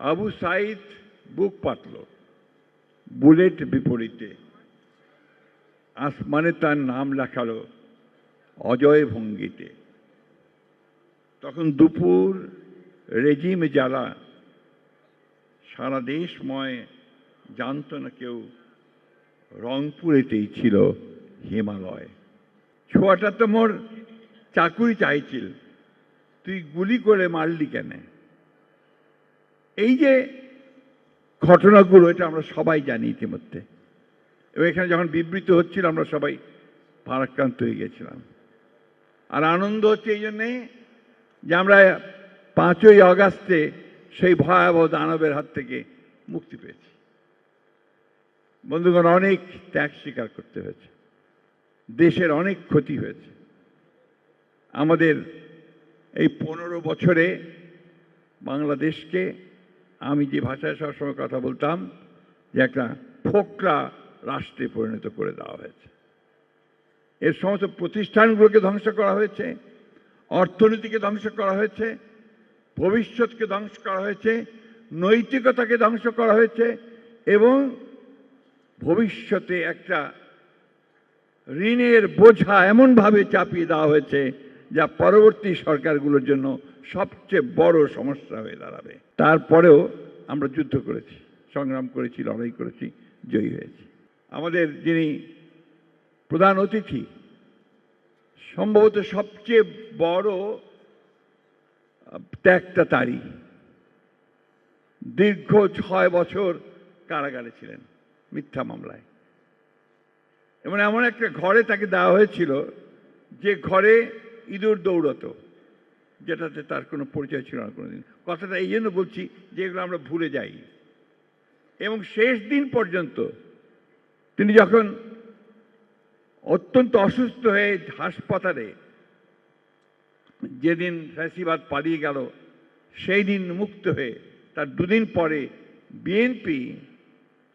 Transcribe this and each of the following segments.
আবু সাইদ বুক পাতল, বুলেট বিপরীতে। আসমানে তার নাম লেখালো অজয় ভঙ্গিতে। তখন দুপুর রেজিম জ্বালা, সারা দেশময় জানত না কেউ, রংপুরেতেই ছিল হিমালয়। ছোয়াটা তো মোর চাকুরি চাইছিল, তুই গুলি করে মারলি কেন? এই যে ঘটনাগুলো, এটা আমরা সবাই জানি ইতিমধ্যে। এবং এখানে যখন বিবৃত হচ্ছিল, আমরা সবাই ভারাক্রান্ত হয়ে গেছিলাম। আর আনন্দ হচ্ছে এই জন্যে যে আমরা পাঁচই অগাস্টে সেই ভয়াবহ দানবের হাত থেকে মুক্তি পেয়েছি। বন্ধুগণ, অনেক ত্যাগ স্বীকার করতে হয়েছে। দেশের অনেক ক্ষতি হয়েছে। আমাদের এই পনেরো বছরে বাংলাদেশকে আমি যে ভাষায় সবসময় কথা বলতাম, যে একটা ফোকরা রাষ্ট্রে পরিণত করে দেওয়া হয়েছে। এর সমস্ত প্রতিষ্ঠানগুলোকে ধ্বংস করা হয়েছে, অর্থনীতিকে ধ্বংস করা হয়েছে, ভবিষ্যৎকে ধ্বংস করা হয়েছে, নৈতিকতাকে ধ্বংস করা হয়েছে এবং ভবিষ্যতে একটা ঋণের বোঝা এমনভাবে চাপিয়ে দেওয়া হয়েছে যা পরবর্তী সরকারগুলোর জন্য সবচেয়ে বড় সমস্যা হয়ে দাঁড়াবে। তারপরেও আমরা যুদ্ধ করেছি, সংগ্রাম করেছি, লড়াই করেছি, জয়ী হয়েছি। আমাদের যিনি প্রধান অতিথি, সম্ভবত সবচেয়ে বড় ত্যাগটা তারই। দীর্ঘ ছয় বছর কারাগারে ছিলেন, মিথ্যা মামলায়। এবং এমন একটা ঘরে তাকে দেওয়া হয়েছিল, যে ঘরে ইঁদুর দৌড়তো। যেটাতে তার কোনো পরিচয় ছিল না কোনোদিন। কথাটা এই জন্য বলছি যে এগুলো আমরা ভুলে যাই। এবং শেষ দিন পর্যন্ত তিনি যখন অত্যন্ত অসুস্থ হয়ে হাসপাতালে যেদিন ফ্যাসিবাদ পালিয়ে গেল, সেই দিন মুক্ত হয়ে তার দুদিন পরে বিএনপি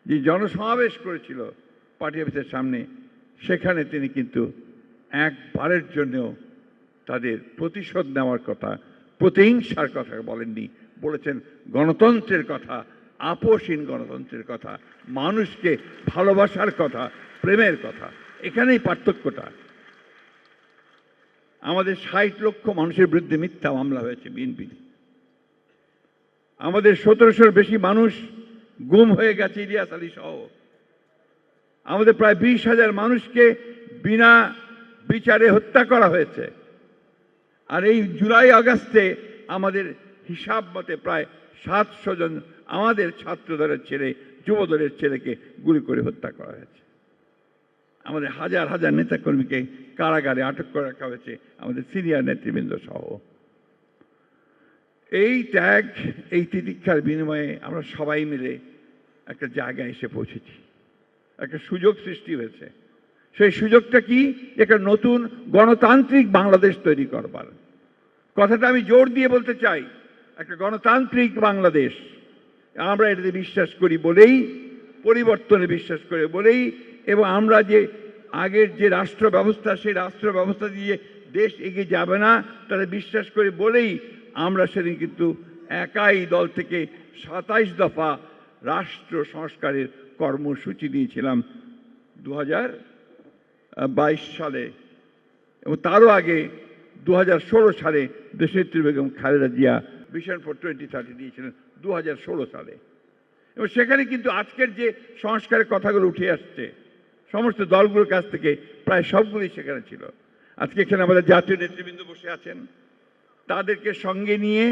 যে জনসমাবেশ করেছিল পার্টি অফিসের সামনে, সেখানে তিনি কিন্তু একবারের জন্যও তাদের প্রতিশোধ নেওয়ার কথা, প্রতিহিংসার কথা বলেননি। বলেছেন, গণতন্ত্রের কথা, আপোষহীন গণতন্ত্রের কথা, মানুষকে ভালোবাসার কথা, প্রেমের কথা, এখানেই পার্থক্যটা। আমাদের ষাট লক্ষ মানুষের বিরুদ্ধে মিথ্যা মামলা হয়েছে বিএনপি। আমাদের সতেরোশোর বেশি মানুষ গুম হয়ে গেছে ইলিয়াস আলী সহ। আমাদের প্রায় বিশ হাজার মানুষকে বিনা বিচারে হত্যা করা হয়েছে। আর এই জুলাই আগস্টে আমাদের হিসাব মতে প্রায় সাতশো জন আমাদের ছাত্রদলের ছেলে, যুবদলের ছেলেকে গুলি করে হত্যা করা হয়েছে। আমাদের হাজার হাজার নেতাকর্মীকে কারাগারে আটক করে রাখা হয়েছে আমাদের সিনিয়র নেতৃবৃন্দ সহ। এই ত্যাগ এই তিতিক্ষার বিনিময়ে আমরা সবাই মিলে একটা জায়গায় এসে পৌঁছেছি। একটা সুযোগ সৃষ্টি হয়েছে। সেই সুযোগটা কি? একটা নতুন গণতান্ত্রিক বাংলাদেশ তৈরি করবার। কথাটা আমি জোর দিয়ে বলতে চাই। একটা গণতান্ত্রিক বাংলাদেশ। আমরা এটাতে বিশ্বাস করি বলেই, পরিবর্তনে বিশ্বাস করে বলেই, এবং আমরা যে আগের যে রাষ্ট্র ব্যবস্থা, সেই রাষ্ট্র ব্যবস্থা দিয়ে দেশ এগিয়ে যাবে না, তারা বিশ্বাস করে বলেই আমরা সেদিন কিন্তু একাই দল থেকে সাতাইশ দফা রাষ্ট্র সংস্কারের কর্মসূচি দিয়েছিলাম দু হাজার বাইশ সালে। এবং তারও আগে দু হাজার ষোলো সালে দেশনেত্রী Begum Khaleda Zia vision for twenty thirty দিয়েছিলেন দু হাজার ষোলো সালে। এবং সেখানে কিন্তু আজকের যে সংস্কারের কথাগুলো উঠে আসছে, সমস্ত দলগুলোর কাছ থেকে প্রায় সবগুলি সেখানে ছিল। আজকে এখানে আমাদের জাতীয় নেতৃবৃন্দ বসে আছেন। তাদেরকে সঙ্গে নিয়ে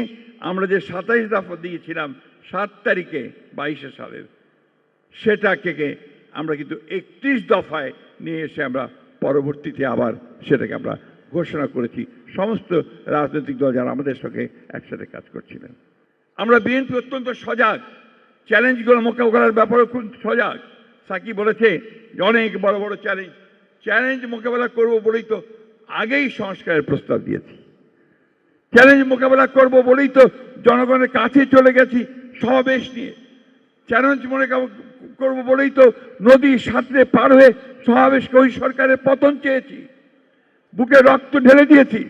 আমরা যে সাতাইশ দফা দিয়েছিলাম সাত তারিখে বাইশে সালের, সেটাকে আমরা কিন্তু একত্রিশ দফায় নিয়ে এসে আমরা পরবর্তীতে আবার সেটাকে আমরা ঘোষণা করেছি। সমস্ত রাজনৈতিক দল যারা আমাদের সঙ্গে একসাথে কাজ করছিলেন। আমরা বিএনপি অত্যন্ত সজাগ। চ্যালেঞ্জগুলো মোকাবিলা করার ব্যাপারে খুব সজাগ। সাকি বলেছে, অনেক বড় বড় চ্যালেঞ্জ। চ্যালেঞ্জ মোকাবেলা করব বলেই তো আগেই সংস্কারের প্রস্তাব দিয়েছি। চ্যালেঞ্জ মোকাবেলা করব বলেই তো জনগণের কাছে চলে গেছি সমাবেশ নিয়ে। চ্যালেঞ্জ মনে করব বলেই তো নদী সাঁতরে পার হয়ে সমাবেশ ওই সরকারের পতন চেয়েছি। বুকে রক্ত ঢেলে দিয়েছি।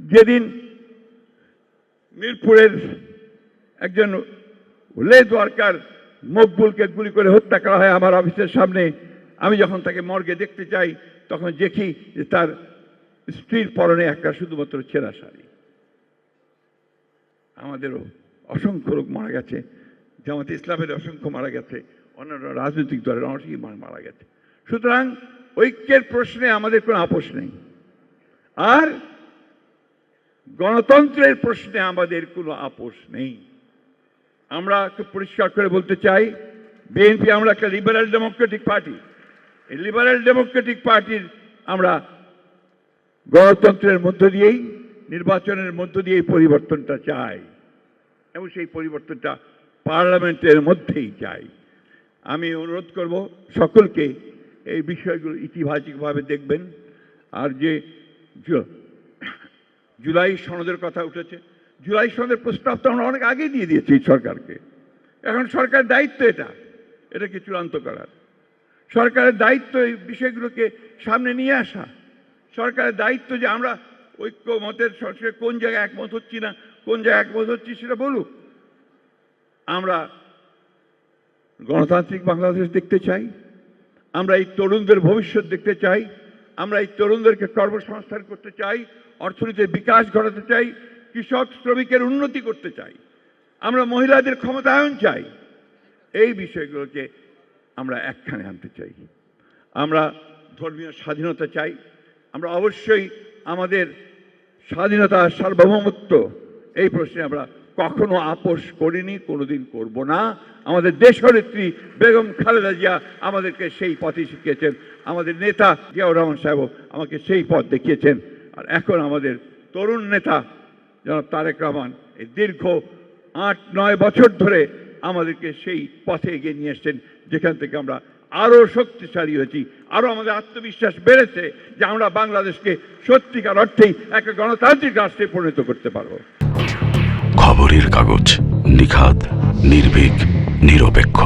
যেদিন মিরপুরের একজন লে দরকার মকবুলকে গুলি করে হত্যা করা হয় আমার অফিসের সামনে, আমি যখন তাকে মর্গে দেখতে চাই তখন দেখি যে তার স্ত্রীর পরনে একটা শুধুমাত্র ছেঁড়া শাড়ি। আমাদেরও অসংখ্য লোক মারা গেছে, জামাতে ইসলামের অসংখ্য মারা গেছে, অন্যান্য রাজনৈতিক দলের অনেকেই মারা গেছে। সুতরাং ঐক্যের প্রশ্নে আমাদের কোনো আপোষ নেই। আর গণতন্ত্রের প্রশ্নে আমাদের কোনো আপোষ নেই। আমরা খুব পরিষ্কার করে বলতে চাই বিএনপি আমরা একটা লিবারেল ডেমোক্রেটিক পার্টি এই লিবারেল ডেমোক্রেটিক পার্টির আমরা গণতন্ত্রের মধ্য দিয়েই, নির্বাচনের মধ্য দিয়ে এই পরিবর্তনটা চাই। এবং সেই পরিবর্তনটা পার্লামেন্টের মধ্যেই চাই। আমি অনুরোধ করব সকলকে এই বিষয়গুলো ইতিবাচকভাবে দেখবেন। আর যে জুলাই সনদের কথা উঠেছে। জুলাই সনদের প্রস্তাব তো আমরা অনেক আগে দিয়ে দিয়েছি সরকারকে। এখন সরকারের দায়িত্ব এটা। এটাকে চূড়ান্ত করার। সরকারের দায়িত্ব এই বিষয়গুলোকে সামনে নিয়ে আসা। সরকারের দায়িত্ব যে আমরা ঐক্য মতের কোন জায়গায় একমত হচ্ছি না, কোন জায়গায় একমত হচ্ছি সেটা বলুক। আমরা গণতান্ত্রিক বাংলাদেশ দেখতে চাই। আমরা এই তরুণদের ভবিষ্যৎ দেখতে চাই। আমরা এই তরুণদেরকে কর্মসংস্থান করতে চাই, অর্থনীতির বিকাশ ঘটাতে চাই, কৃষক, শ্রমিকের উন্নতি করতে চাই। আমরা মহিলাদের ক্ষমতায়ন চাই। এই বিষয়গুলোকে আমরা একখানে আনতে চাই। আমরা ধর্মীয় স্বাধীনতা চাই। আমরা অবশ্যই আমাদের স্বাধীনতা, সার্বভৌমত্ব, এই প্রশ্নে আমরা কখনো আপোষ করিনি, কোনোদিন করব না। আমাদের দেশনেত্রী বেগম খালেদা জিয়া আমাদেরকে সেই পথে শিখিয়েছেন আমাদের নেতা জিয়াউর রহমান সাহেব আমাকে সেই পথ দেখিয়েছেন। আর এখন আমাদের তরুণ নেতা জনাব তারেক রহমান এই দীর্ঘ আট, নয় বছর ধরে আমাদেরকে সেই পথে এগিয়ে নিয়ে এসছেন, যেখান থেকে আমরা আরও শক্তিশালী হয়েছি, আরও আমাদের আত্মবিশ্বাস বেড়েছে যে আমরা বাংলাদেশকে সত্যিকার অর্থেই একটা গণতান্ত্রিক রাষ্ট্রে পরিণত করতে পারব। খবরের কাগজ নিখাদ, নির্ভীক, নিরপেক্ষ।